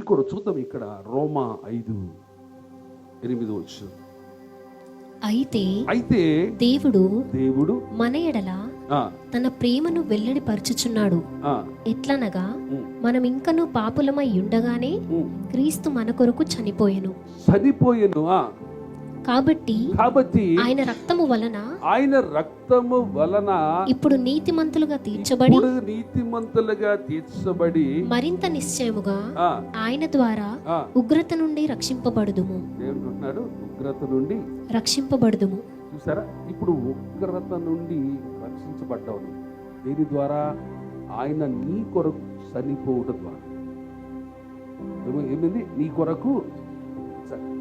కొర చూద్దాం ఇక్కడ. రోమా ఐదు ఎనిమిది వచ్చు అయితే అయితే దేవుడు దేవుడు మన ఎడల తన ప్రేమను వెల్లడిపరచుచున్నాడు. ఆ, ఎట్లనగా మనం ఇంకను పాపులమై ఉండగానే. క్రీస్తు మన కొరకు చనిపోయెను. చనిపోయెను. కాబట్టి కాబట్టి ఆయన రక్తము వలన ఆయన రక్తము వలన ఇప్పుడు నీతిమంతులుగా తీర్చబడి ఇప్పుడు నీతిమంతులుగా తీర్చబడి మరింత నిశ్చయముగా ఆయన ద్వారా ఉగ్రత నుండి రక్షింపబడుదుము. దేవుడు అంటున్నాడు ఉగ్రత నుండి రక్షింపబడుదుము. చూసారా? ఇప్పుడు ఉగ్రత నుండి రక్షించబడ్డావు. దేని ద్వారా? ఆయన నీ కొరకు చనిపోవడం ద్వారా. ఏమ- ఏమైంది? నీ కొరకు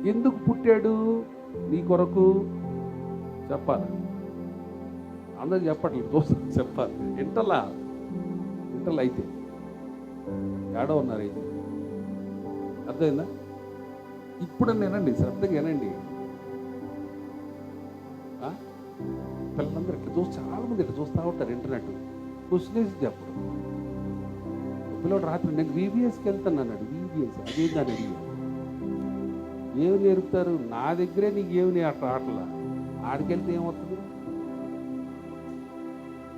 ఎందుకు పుట్టాడు? నీ కొరకు చెప్పాలి. అందరు చెప్పట్లేదు దోస్తు చెప్పాలి. ఇంటర్లా ఇంటర్లు అయితే. ఏడో ఉన్నారు అయితే. అర్థమైందా? ఇప్పుడు నేనండి శ్రద్ధగా వినండి. ఆ? పిల్లలందరూ ఇట్లా చూసి చాలా మంది ఇట్లా చూస్తూ ఉంటారు ఇంటర్నెట్. క్వశ్చన్ చెప్పడం పిల్లడు రాత్రి నేను వీబీఎస్కి వెళ్తాను అన్నాడు వీబీఎస్ అదేందని అడిగా ఏమి నేర్పుతారు నా దగ్గరే నీకు ఏమి నేర్ప ఆటలా. ఆడికెళ్తే ఏమవుతుంది?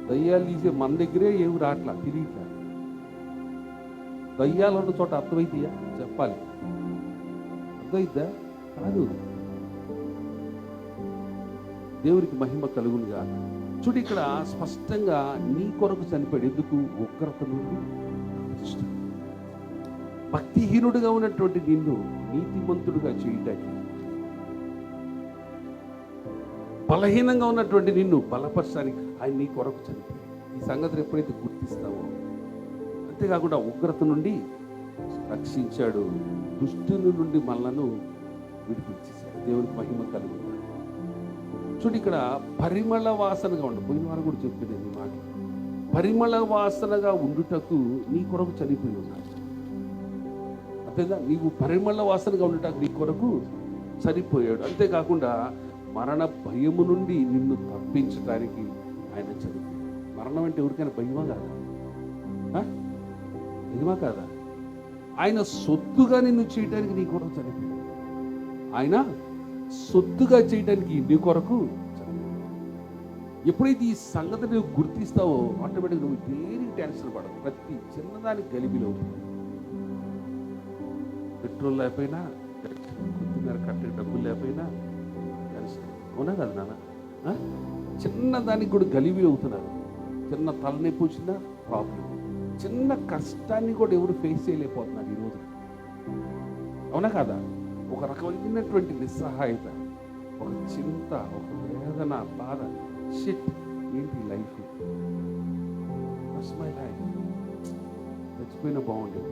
దయ్యాలు తీసే మన దగ్గరే ఏమి రాట్లా తిరిగిట దయ్యాలు ఉన్న చోట అర్థమైతేయా? చెప్పాలి. అర్థమైద్దా? కాదు. దేవునికి మహిమ కలుగునుగా చూడు ఇక్కడ స్పష్టంగా నీ కొరకు చనిపోయాడు. ఎందుకు? ఉగ్రత నుండి భక్తిహీనుడుగా ఉన్నటువంటి నిన్ను నీతిమంతుడుగా చేయటానికి బలహీనంగా ఉన్నటువంటి నిన్ను బలపరచడానికి ఆయన నీ కొరకు చనిపోయి ఈ సంగతిని ఎప్పుడైతే గుర్తిస్తావో అంతేకాకుండా ఉగ్రత నుండి రక్షించాడు దుష్టుని నుండి మనలను విడిపించేశాడు. దేవునికి మహిమ కలిగి చూడు ఇక్కడ పరిమళ వాసనగా ఉండు. పోయిన వారు కూడా చెప్పింది మాట. పరిమళ వాసనగా ఉండుటకు నీ కొరకు చనిపోయి ఉన్నాడు అంతేగా నీవు పరిమళ వాసనగా ఉండటానికి నీ కొరకు చనిపోయాడు అంతేకాకుండా మరణ భయము నుండి నిన్ను తప్పించడానికి ఆయన చనిపోయాడు మరణం అంటే ఎవరికైనా భయమా కాదా? భయమా కాదా? ఆయన సొత్తుగా నిన్ను చేయడానికి నీ కొరకు చనిపోయాడు. ఆయన సొత్తుగా చేయడానికి నీ కొరకు ఎప్పుడైతే ఈ సంగతి నువ్వు గుర్తిస్తావో ఆటోమేటిక్గా నువ్వు దేనికి టెన్షన్ పడవు ప్రతి చిన్నదానికి గలిబిలో పెట్రోల్ లేకపోయినా కొద్దిమేర కట్టే డబ్బులు లేకపోయినా అవునా కదా నాన్న? చిన్నదానికి కూడా గలివి అవుతున్నారు. చిన్న తలనొప్పి వచ్చినా ప్రాబ్లం. చిన్న కష్టాన్ని కూడా ఎవరు ఫేస్ చేయలేకపోతున్నారు ఈరోజు అవునా కదా? ఒక రకమైనటువంటి నిస్సహాయత ఒక చింత ఒక వేదన బాధ. షిట్ ఏంటి లైఫ్ మై లైఫ్ చచ్చిపోయినా బాగుండేది.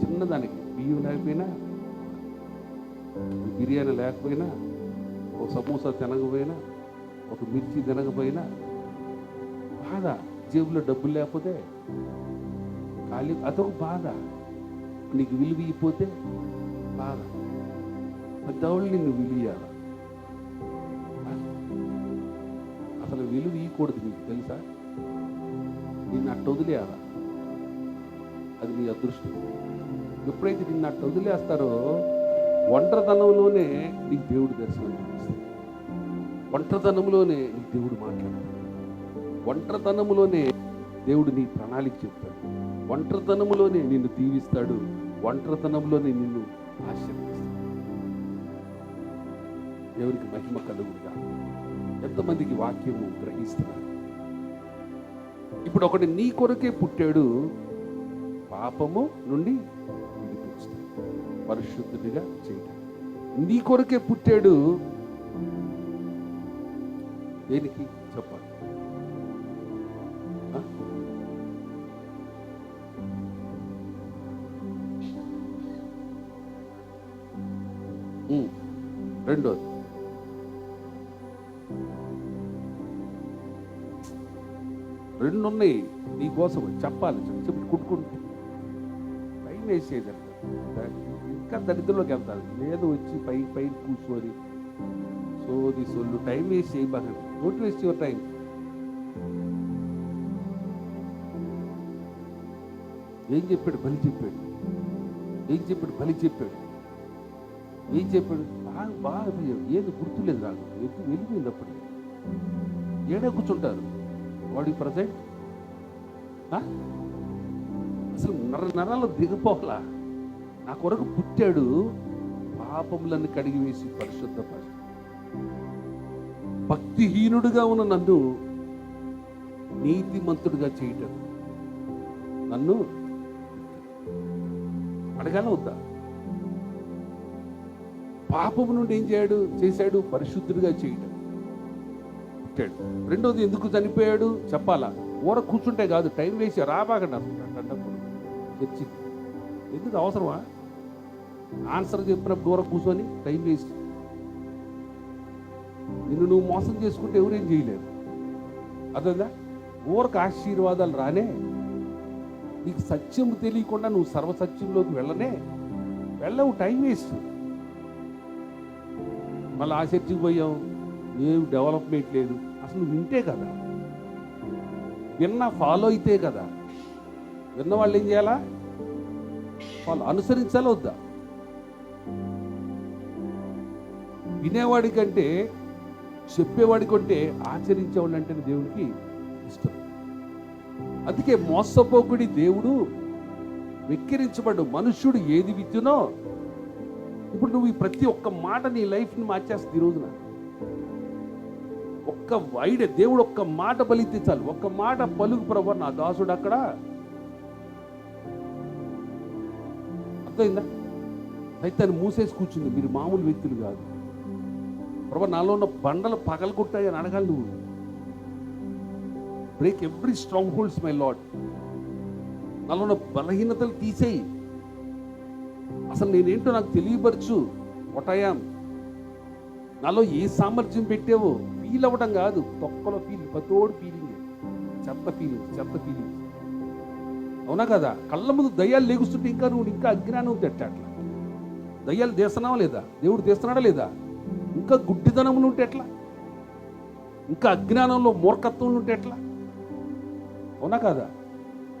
చిన్నదానికి. బియ్యం లేకపోయినా బిర్యానీ లేకపోయినా ఒక సమోసా తినకపోయినా ఒక మిర్చి తినకపోయినా బాధ. జేబులో డబ్బులు లేకపోతే ఖాళీ అదొక బాధ. నీకు విలువ ఇవ్వకపోతే బాధ. పెద్దవాళ్ళు నిన్ను విలుయాల అసలు విలువ ఇవ్వకూడదు నీకు తెలుసా? నిన్ను అట్ట వదిలేయాల? అది నీ అదృష్టం. ఎప్పుడైతే నిన్ను వదిలేస్తారో ఒంటరితనంలోనే నీకు దేవుడు దర్శనం చూపిస్తాడు ఒంటరితనంలోనే నీకు దేవుడు మాట్లాడతాడు. ఒంటరితనంలోనే దేవుడు నీ ప్రణాళిక చెప్తాడు. ఒంటరితనంలోనే నిన్ను దీవిస్తాడు. ఒంటరితనంలోనే నిన్ను ఆశీర్వదిస్తాడు. దేవునికి మహిమ కలుగుగా ఎంతమందికి వాక్యము గ్రహిస్తున్నారు? ఇప్పుడు ఒకటి నీ కొరకే పుట్టాడు. పాపము నుండి పరిశుద్ధుడిగా చేయటం. నీ కొరకే పుట్టాడు. దేనికి? చెప్పాలి. ఉమ్. రెండోది. రెండు ఉన్నాయి నీ కోసం చెప్పాలి. చెప్పి చెప్పి కుట్టుకుంటు. టైం వేసేది ఇంకా దరిద్రంలోకి వెళ్తారు. లేదు వచ్చి పై పై కూర్చొని సోది సొల్లు టైం వేస్ట్ చేయబాకండి డోంట్ వేస్ట్ యువర్ టైం ఏం చెప్పాడు? బలి చెప్పాడు. ఏం చెప్పాడు? బలి చెప్పాడు. ఏం చెప్పాడు? బాగా బాగా ఏది గుర్తులేదు నాకు. ఎత్తు వెళ్ళిపోయింది అప్పుడు. ఏడే కూర్చుంటారు. వాడి ప్రజెంట్ అసలు నర నరాలు దిగిపోవాలా? నా కొరకు పుట్టాడు పాపములను కడిగి వేసి పరిశుద్ధపరచు భక్తిహీనుడుగా ఉన్న నన్ను నీతిమంతుడుగా చేయటం నన్ను అడగాల వద్దా? పాపము నుండి ఏం చేయడు? చేశాడు పరిశుద్ధుడిగా చేయటం పుట్టాడు. రెండోది ఎందుకు చనిపోయాడు? చెప్పాలా? ఊర కూర్చుంటే కాదు టైం వేసి రాబాగండి అనుకుంటాడు అన్నప్పుడు ఎందుకు అవసరమా? ఆన్సర్ చెప్పినప్పుడు దూరం కూర్చొని టైం వేస్ట్ నిన్ను నువ్వు మోసం చేసుకుంటే ఎవరేం చేయలేరు. అర్థందా ఊరకు ఆశీర్వాదాలు రానే నీకు సత్యం తెలియకుండా నువ్వు సర్వసత్యంలోకి వెళ్ళనే వెళ్ళవు టైం వేస్ట్ మళ్ళీ ఆ చర్చికి పోయావు ఏం డెవలప్మెంట్ లేదు. అసలు నువ్వు వింటే కదా. విన్న ఫాలో అయితే కదా. విన్న వాళ్ళు ఏం చేయాలా? వాళ్ళు అనుసరించాలి వద్దా? వినేవాడి కంటే చెప్పేవాడి కంటే ఆచరించేవాడు అంటేనే దేవుడికి ఇష్టం. అందుకే మోసపోకుడి దేవుడు వెక్కిరించబడు మనుష్యుడు ఏది విద్యనో ఇప్పుడు నువ్వు ఈ ప్రతి ఒక్క మాట నీ లైఫ్ని మార్చేస్తుంది ఈ రోజున. ఒక్క వైడ దేవుడు ఒక్క మాట బలితే చాలు. ఒక్క మాట పలుకు ప్రభు నా దాసుడు అక్కడ అర్థమైందా సైతాన్ని మూసేసి కూర్చుంది. మీరు మామూలు వ్యక్తులు కాదు. ప్రభా నాలో ఉన్న బండలు పగలగొట్టాయి అని అడగాలి నువ్వు. Break every strong holds my lord నాలో ఉన్న బలహీనతలు తీసేయి. అసలు నేనేంటో నాకు తెలియపరచు ఒటయాం నాలో ఏ సామర్థ్యం పెట్టావో ఫీల్ అవ్వడం కాదు. తొక్కలో ఫీల్ పతోడు ఫీలింగ్ చెత్త ఫీలింగ్ చెత్త ఫీలింగ్ అవునా కదా? కళ్ళ ముందు దయ్యాలు లేగుస్తుంటే ఇంకా నువ్వు ఇంకా అజ్ఞానం తెట్ట అట్లా దయ్యాలు తీస్తున్నావా లేదా? దేవుడు తీస్తున్నాడా లేదా? ఇంకా గుడ్డిదనములు ఉంటే ఎట్లా? ఇంకా అజ్ఞానంలో మూర్ఖత్వంలో ఉంటే ఎట్లా? అవునా కదా?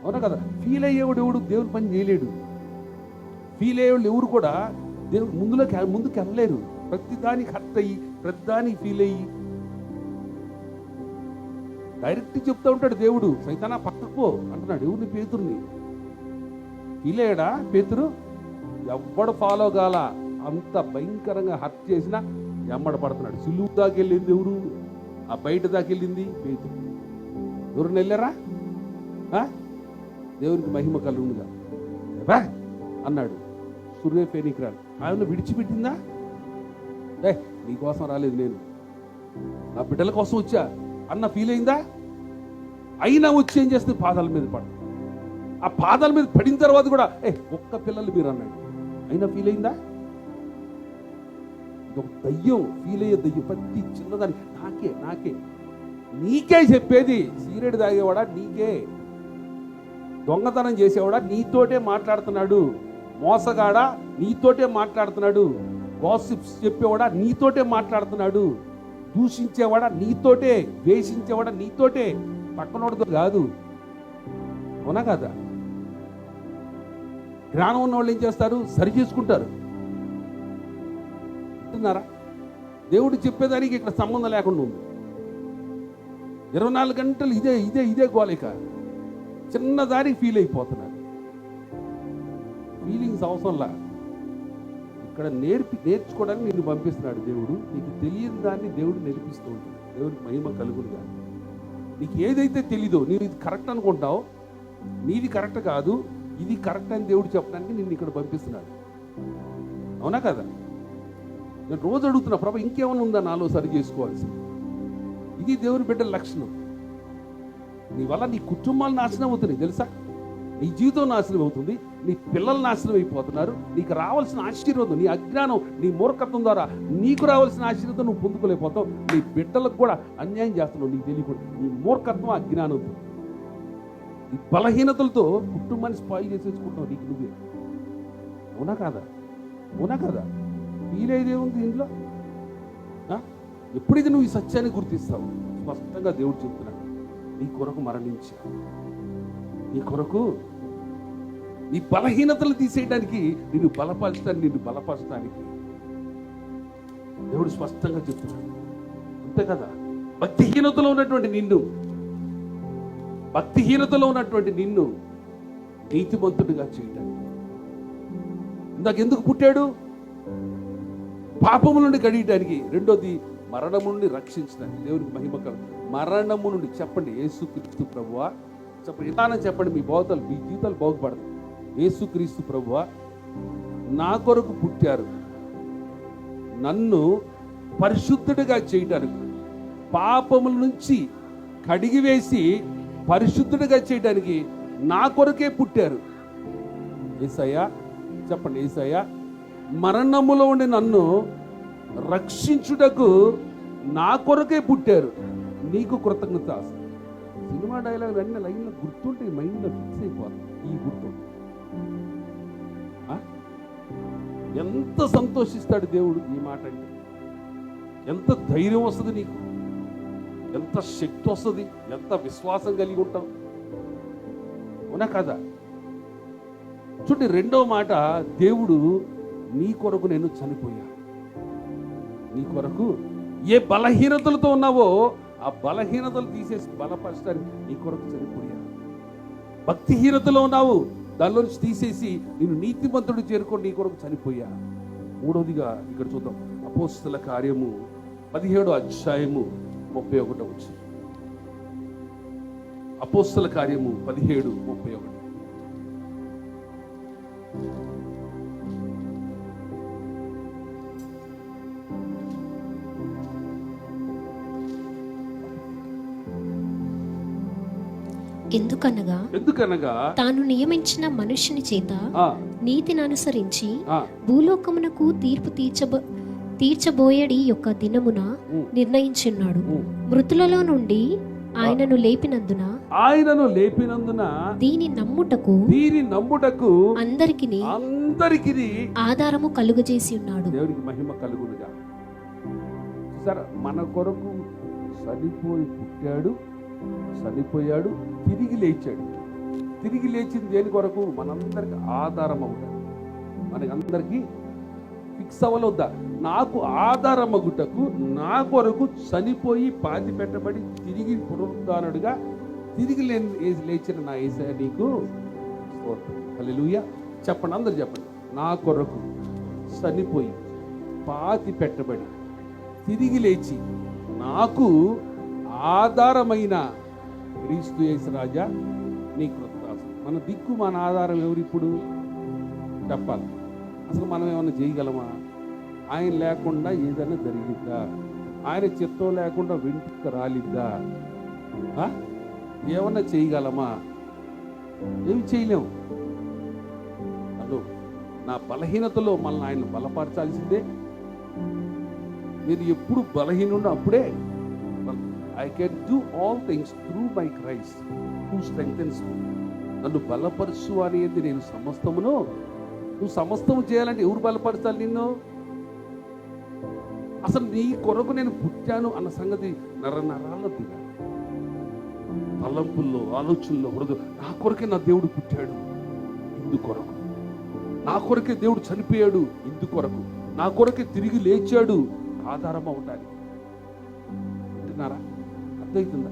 అవునా కదా? ఫీల్ అయ్యేవాడు ఎవడు? దేవుని పని చేయలేడు. ఫీల్ అయ్యేవాళ్ళు ఎవరు కూడా దేవుడు ముందులోకి ముందుకు వెళ్ళలేరు ప్రతి దానికి హర్ట్ అయ్యి ప్రతి దానికి ఫీల్ అయ్యి డైరెక్ట్ చెప్తా ఉంటాడు దేవుడు సైతానా పక్కకు అంటున్నాడు ఎవరిని పేతుర్ని. ఇలేడా పేతురు? ఎవ్వడు ఫాలో కాల. అంత భయంకరంగా హత్య చేసినా ఎమ్మడ పడుతున్నాడు. సిలువు దాకెళ్ళింది ఎవరు ఆ బయట దాకెళ్ళింది పేతురు. ఎవరు వెళ్ళారా ఆ? దేవునికి మహిమ కలుగునుగా. రా అన్నాడు. సూర్య పేనికిరాడు ఆయన విడిచిపెట్టిందా? ఏ నీకోసం రాలేదు నేను. నా బిడ్డల కోసం వచ్చా. అన్న ఫీల్ అయిందా? అయినా వచ్చి ఏం చేస్తుంది? పాదాల మీద పడ ఆ పాదాల మీద పడిన తర్వాత కూడా ఏ ఒక్క పిల్లలు మీరు అన్నాడు. అయినా ఫీల్ అయిందా? దయ్యం ఫీల్ అయ్యే దయ్యం ప్రతి చిన్నదాన్ని నాకే నాకే. నీకే చెప్పేది. సీరియడ్ తాగేవాడా? నీకే. దొంగతనం చేసేవాడా? నీతోటే మాట్లాడుతున్నాడు. మోసగాడా? నీతోటే మాట్లాడుతున్నాడు. గాసిప్స్ చెప్పేవాడా? నీతోటే మాట్లాడుతున్నాడు. దూషించేవాడ నీతోటే ద్వేషించేవాడ నీతోటే? పక్కనోడితో కాదు. అవునా కదా? జ్ఞానం ఉన్న వాళ్ళు ఏం చేస్తారు? సరి చేసుకుంటారు. అంటున్నారా దేవుడు చెప్పేదానికి ఇక్కడ సంబంధం లేకుండా ఉంది. ఇరవై నాలుగు గంటలు ఇదే ఇదే ఇదే గోలిక చిన్నదానికి ఫీల్ అయిపోతున్నారు. ఫీలింగ్స్ అవసరంలా. ఇక్కడ నేర్పి నేర్చుకోవడానికి నిన్ను పంపిస్తున్నాడు దేవుడు. నీకు తెలియని దాన్ని దేవుడు నేర్పిస్తూ ఉంటాడు. దేవుడికి మహిమ కలుగునుగా నీకు ఏదైతే తెలీదో నీవు ఇది కరెక్ట్ అనుకుంటావు నీది కరెక్ట్ కాదు ఇది కరెక్ట్ అని దేవుడు చెప్పడానికి నిన్ను ఇక్కడ పంపిస్తున్నాడు. అవునా కదా? నేను రోజు అడుగుతున్నా ప్రభా ఇంకేమైనా ఉందా నాలో సరి చేసుకోవాల్సి ఇది దేవుని బిడ్డ లక్షణం. నీ వల్ల నీ కుటుంబాలు నాశనం అవుతున్నాయి తెలుసా? నీ జీవితం నాశనం అవుతుంది నీ పిల్లలు నాశనం అయిపోతున్నారు నీకు రావాల్సిన ఆశీర్వాదం నీ అజ్ఞానం నీ మూర్ఖత్వం ద్వారా నీకు రావాల్సిన ఆశీర్వాదం నువ్వు పొందుకోలేకపోతావు. నీ బిడ్డలకు కూడా అన్యాయం చేస్తున్నావు నీకు తెలియకుండా నీ మూర్ఖత్వం అజ్ఞానంతో నీ బలహీనతలతో కుటుంబాన్ని స్పాయిల్ చేసేసుకుంటావు నీకు నువ్వే. అవునా కాదా? అవునా కదా? ఫీల్ అయ్యేది ఎప్పుడైతే నువ్వు ఈ సత్యాన్ని గుర్తిస్తావు స్పష్టంగా దేవుడు చెప్తున్నాడు నీ కొరకు మరణించా. నీ కొరకు నీ బలహీనతలు తీసేయడానికి నిన్ను బలపరచడానికి నిన్ను బలపరచడానికి దేవుడు స్పష్టంగా చెప్తున్నాడు. అంతే కదా? భక్తిహీనతలో ఉన్నటువంటి నిన్ను భక్తిహీనతలో ఉన్నటువంటి నిన్ను నీతిమంతుడిగా చేయడానికి ఇందాక ఎందుకు పుట్టాడు? పాపము నుండి కడిగటానికి రెండోది మరణము నుండి రక్షించడానికి దేవునికి మహిమ మరణము నుండి చెప్పండి యేసుక్రీస్తు ప్రభువా చెప్పండి విధానం చెప్పండి మీ బోతలు మీ జీవితాలు బాగుపడదు యేసుక్రీస్తు ప్రభువ నా కొరకు పుట్టారు. నన్ను పరిశుద్ధుడిగా చేయటానికి పాపముల నుంచి కడిగివేసి పరిశుద్ధుడిగా చేయడానికి నా కొరకే పుట్టారు. ఏసయ్యా చెప్పండి ఏసయ్యా మరణములో ఉండి నన్ను రక్షించుటకు నా కొరకే పుట్టారు. నీకు కృతజ్ఞత సినిమా డైలాగ్ అన్ని లైన్లో గుర్తుంటే మైండ్లో ఫిక్స్ అయిపోతుంది ఈ గుర్తు. ఆ? ఎంత సంతోషిస్తాడు దేవుడు ఈ మాట అంటే? ఎంత ధైర్యం వస్తుంది నీకు? ఎంత శక్తి వస్తుంది? ఎంత విశ్వాసం కలిగి ఉంటావు? అవునా కదా? చూడండి రెండో మాట దేవుడు నీ కొరకు నేను చనిపోయా. నీ కొరకు ఏ బలహీనతలతో ఉన్నావో ఆ బలహీనతలు తీసేసి బలపరచడానికి నీ కొరకు చనిపోయాను భక్తిహీనతలో ఉన్నావు దానిలో నుంచి తీసేసి నేను నీతిమంతుడు చేరుకొని నీ కొరకు చనిపోయా మూడవదిగా ఇక్కడ చూద్దాం. అపోస్తుల కార్యము పదిహేడు అధ్యాయము ముప్పై ఒకటో వచ్చి అపోస్తుల కార్యము పదిహేడు ముప్పై ఒకటి. ఎందుకనగా? ఎందుకనగా? తాను నియమించిన మనుష్యుని చేత నీతిని అనుసరించి భూలోకమునకు తీర్పు తీర్చబో తీర్చబోయడి యొక్క దినమున నిర్ణయించున్నాడు. మృతులలో నుండి ఆయనను లేపినందున ఆయనను లేపినందున దీని నమ్ముటకు దీని నమ్ముటకు అందరికి అందరికి ఆధారము కలుగజేసి ఉన్నాడు. దేవునికి మహిమ కలుగునుగా చూసారా? మన కొరకు చనిపోయి పుట్టాడు. చనిపోయాడు తిరిగి లేచాడు. తిరిగి లేచింది దేని కొరకు? మనందరికి ఆధారం అవుతాడు మనకందరికీ ఫిక్స్ అవ్వలొద్దా? నాకు ఆధారమగుటకు నా కొరకు చనిపోయి పాతి పెట్టబడి తిరిగి పునరుద్ధానుడిగా తిరిగి లేని లేచిన నా ఏసా నీకు హల్లెలూయా. చెప్పండి అందరు చెప్పండి. నా కొరకు చనిపోయి పాతి పెట్టబడి తిరిగి లేచి నాకు ఆధారమైన క్రీస్తు యేసు రాజా నీ కృతాసం మన దిక్కు మన ఆధారం ఎవరు ఇప్పుడు? చెప్పాలి. అసలు మనం ఏమైనా చేయగలమా? ఆయన లేకుండా ఏదైనా జరిగిద్దా? ఆయన చిత్తం లేకుండా వెంట్రుక రాలిద్దా? ఏమన్నా చేయగలమా? ఏమి చేయలేము అదో నా బలహీనతలో మనల్ని ఆయన బలపరచాల్సిందే. నేను ఎప్పుడు బలహీనుడు అప్పుడే I can do all things through my Christ who strengthens నన్ను బలపరచు అనేది నేను సమస్తమును. నువ్వు సమస్తము చేయాలంటే ఎవరు బలపరచాలి నిన్ను? అసలు నీ కొరకు నేను పుట్టాను అన్న సంగతి నర నరాల్లో దిగాలి తలంపుల్లో ఆలోచనల్లో హృదయం నా కొరకే నా దేవుడు పుట్టాడు. ఇందు కొరకు. నా కొరకే దేవుడు చనిపోయాడు. ఇందు కొరకు. నా కొరకే తిరిగి లేచాడు. ఆధారమా ఉండాలి వింటున్నారా? అర్థమవుతుందా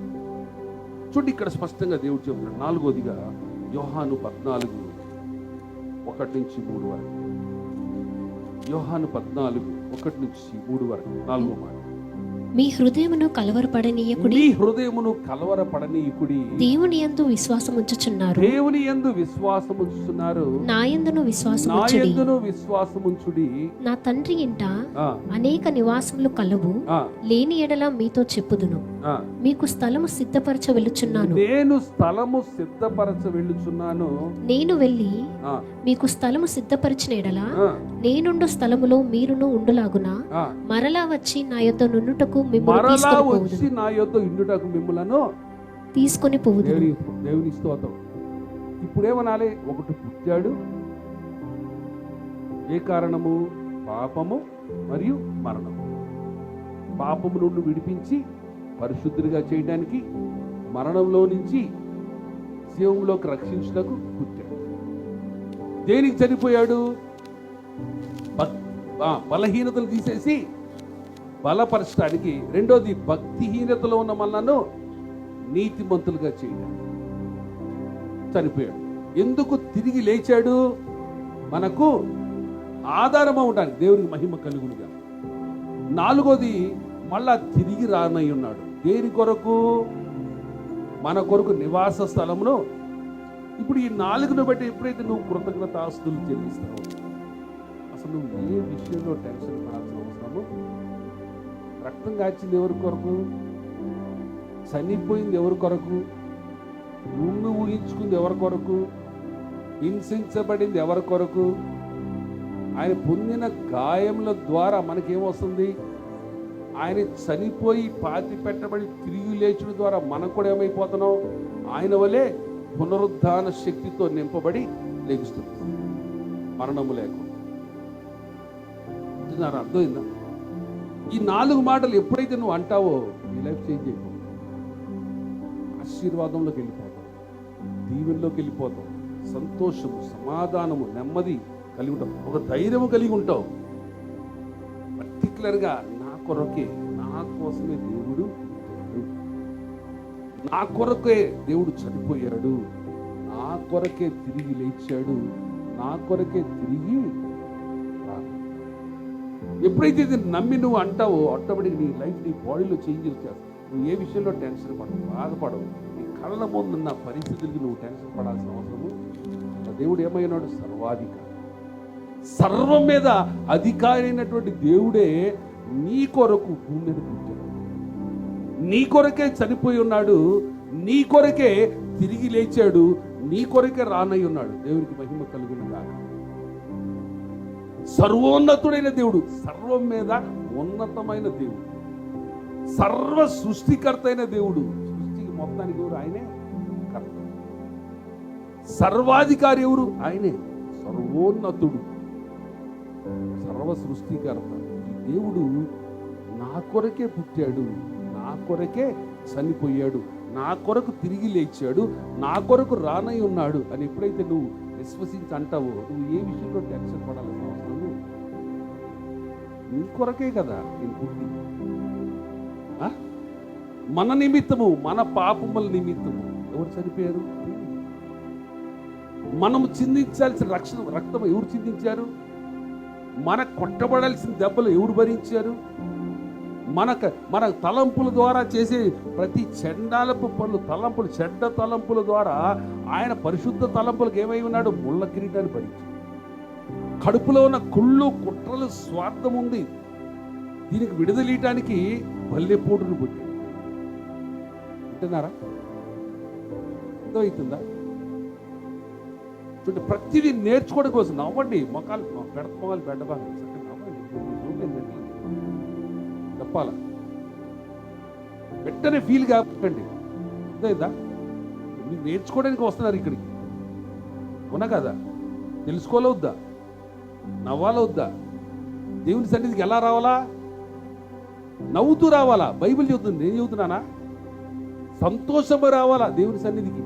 చూడండి ఇక్కడ స్పష్టంగా దేవుడు చెబుతున్నాడు నాలుగోదిగా యోహాను పద్నాలుగు ఒకటి నుంచి మూడు వరకు. యోహాను పద్నాలుగు ఒకటి నుంచి మూడు వరకు. నాలుగో మాట. మీ హృదయమును కలవరపడనీయకుడి మీ హృదయమును కలవరపడనీయుకుడి దేవుని యందు విశ్వాసం ఉంచుచున్నారు. దేవుని యందు విశ్వాసం ఉంచుతున్నారు నా యందును విశ్వాసం నా ఎందును విశ్వాసం ఉంచుడి. నా తండ్రి ఇంట అనేక నివాసములు కలవు. లేని ఎడల మీతో చెప్పుదును. మీకు స్థలము సిద్ధపరచ వెళ్ళుచున్నాను. నేను స్థలము సిద్ధపరచ వెళ్ళుచున్నాను. నేను వెళ్ళి మీకు స్థలము సిద్ధపరిచిన ఎడల నేనుండు స్థలములో మీరును ఉండులాగున. మరలా వచ్చి నా యొద్ద నుండుటకు మిమ్మల్ని మరలా వచ్చి నా యొద్ద ఇండుటకు మిమ్మలను తీసుకొని పోవుదును. దేవుని దేవుని స్తోత్రం. ఇప్పుడేమనాలి? ఒకటి పుట్టాడు. ఏ కారణము? పాపము మరియు మరణము. పాపము నుండి విడిపించి పరిశుద్ధుడిగా చేయడానికి మరణంలో నుంచి జీవంలోకి రక్షించుటకు పుట్టాడు. దేనికి చనిపోయాడు? బలహీనతలు తీసేసి బలపరచడానికి. రెండోది భక్తిహీనతలో ఉన్న మనలను నీతిమంతులుగా చేయడం. చనిపోయాడు. ఎందుకు తిరిగి లేచాడు? మనకు ఆధారం ఉండాలి. దేవునికి మహిమ కలుగునుగా. నాలుగోది మళ్ళా తిరిగి రానై ఉన్నాడు. దేని కొరకు? మన కొరకు నివాస స్థలమును? ఇప్పుడు ఈ నాలుగును బట్టి ఎప్పుడైతే నువ్వు కృతజ్ఞత ఆస్తులు చెల్లిస్తావు అసలు నువ్వు ఏ విషయంలో టెన్షన్ పడాల్సిన అవసరము రక్తం కాచింది ఎవరి కొరకు? చనిపోయింది ఎవరి కొరకు? నువ్వు ఊహించుకుంది ఎవరి కొరకు? హింసించబడింది ఎవరి కొరకు? ఆయన పొందిన గాయముల ద్వారా మనకేమొస్తుంది? ఆయన చనిపోయి పాతి పెట్టబడి తిరిగి లేచుడు ద్వారా మనం కూడా ఏమైపోతున్నాం? ఆయన వలె పునరుద్ధాన శక్తితో నింపబడి లెగుస్తుంది మరణము లేకుండా. వింటున్నారా? అర్థమైందా? ఈ నాలుగు మాటలు ఎప్పుడైతే నువ్వు అంటావో నీ లైఫ్ చేంజ్ అయిపోతుంది. ఆశీర్వాదంలోకి వెళ్ళిపోతావు దీవెనలోకి వెళ్ళిపోతావు సంతోషము సమాధానము నెమ్మది కలిగి ఉంటావు ఒక ధైర్యము కలిగి ఉంటావు పర్టికులర్గా కొరకే నా కోసమే దేవుడు నా కొరకే దేవుడు చనిపోయాడు. నా కొరకే తిరిగి లేచాడు. నా కొరకే తిరిగి ఎప్పుడైతే ఇది నమ్మి నువ్వు అంటావో ఆటోమేటిక్ నీ లైఫ్ నీ బాడీలో చేంజెస్ చేస్తావు. నువ్వు ఏ విషయంలో టెన్షన్ పడవు బాధపడవు. నీ కళ్ళ ముందున్న పరిస్థితులకి నువ్వు టెన్షన్ పడాల్సిన అవసరము దేవుడు ఏమైనాడు సర్వాధికారి. సర్వం మీద అధికారి అయినటువంటి దేవుడే నీ కొరకు భూమి మీద పుట్టాడు. నీ కొరకే చనిపోయి ఉన్నాడు. నీ కొరకే తిరిగి లేచాడు. నీ కొరకే రానై ఉన్నాడు. దేవునికి మహిమ కలుగును కాక సర్వోన్నతుడైన దేవుడు సర్వం మీద ఉన్నతమైన దేవుడు సర్వ సృష్టికర్త అయిన దేవుడు. సృష్టికి మొత్తానికి ఎవరు? ఆయనే కర్త. సర్వాధికారి ఎవరు? ఆయనే సర్వోన్నతుడు. సర్వ సృష్టికర్త. దేవుడు నా కొరకే పుట్టాడు నా కొరకే చనిపోయాడు నా కొరకు తిరిగి లేచాడు నా కొరకు రానై ఉన్నాడు అని ఎప్పుడైతే నువ్వు విశ్వసించి అంటావో నువ్వు ఏ విషయంలో టెన్షన్ పడాల్సిన అవసరం నీ కొరకే కదా నేను పుట్టి ఆ? మన నిమిత్తము మన పాపముల నిమిత్తము. ఎవరు చనిపోయారు? మనము చిందించాల్సిన రక్షణ రక్తం ఎవరు చిందించారు? మన కొట్టబడాల్సిన దెబ్బలు ఎవరు భరించారు? మనకు మన తలంపుల ద్వారా చేసే ప్రతి చెండాలపు పనులు తలంపులు చెడ్డ తలంపుల ద్వారా ఆయన పరిశుద్ధ తలంపులకు ఏమై ఉన్నాడు? ముళ్ళ కిరీటాన్ని భరించాడు. కడుపులో ఉన్న కుళ్ళు కుట్రలు స్వార్థం ఉంది. దీనికి విడుదలీయటానికి బల్లెపోటును పుట్టాడు వింటున్నారా? అర్థమవుతుందా? చూడండి ప్రతిదీ నేర్చుకోవడం కోసం నవ్వండి. మొక్కలు పెడత మొక్కలు పెట్టబాలి నవ్వండి. చెప్పాల? వెంటనే ఫీల్ కాకండి అర్థమైందా? మీరు నేర్చుకోవడానికి వస్తున్నారు ఇక్కడికి. అవునా కదా? తెలుసుకోలేవద్దా వద్దా వద్దా దేవుని సన్నిధికి ఎలా రావాలా? నవ్వుతూ రావాలా? బైబిల్ చెబుతుంది నేను చెబుతున్నానా? సంతోషము రావాలా దేవుని సన్నిధికి?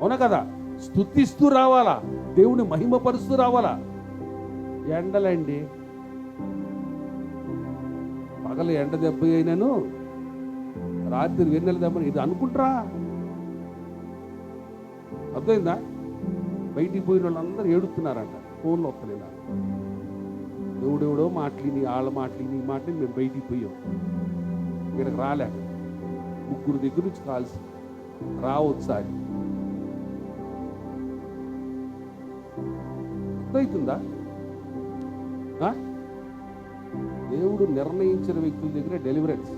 అవునా కదా? స్థుతిస్తూ రావాలా? దేవుని మహిమపరుస్తూ రావాలా? ఎండలండి. పగలు ఎండ దెబ్బ అయినాను రాత్రి వెన్నెల దెబ్బ ఇది అనుకుంటారా? అర్థమైందా? బయటికి పోయిన వాళ్ళందరూ ఏడుస్తున్నారంట. ఫోన్లో వస్తలేదా ఎవడెవడో మాట్లాడి వాళ్ళ మాట్లాడి ఈ మాట్లాడి మేము బయటికి పోయాం. ఇక్కడికి రాలేక ముగ్గురు దగ్గర నుంచి కాల్సి రావచ్చారి అర్థమవుతుందా? దేవుడు నిర్ణయించిన వ్యక్తుల దగ్గర డెలివరెన్స్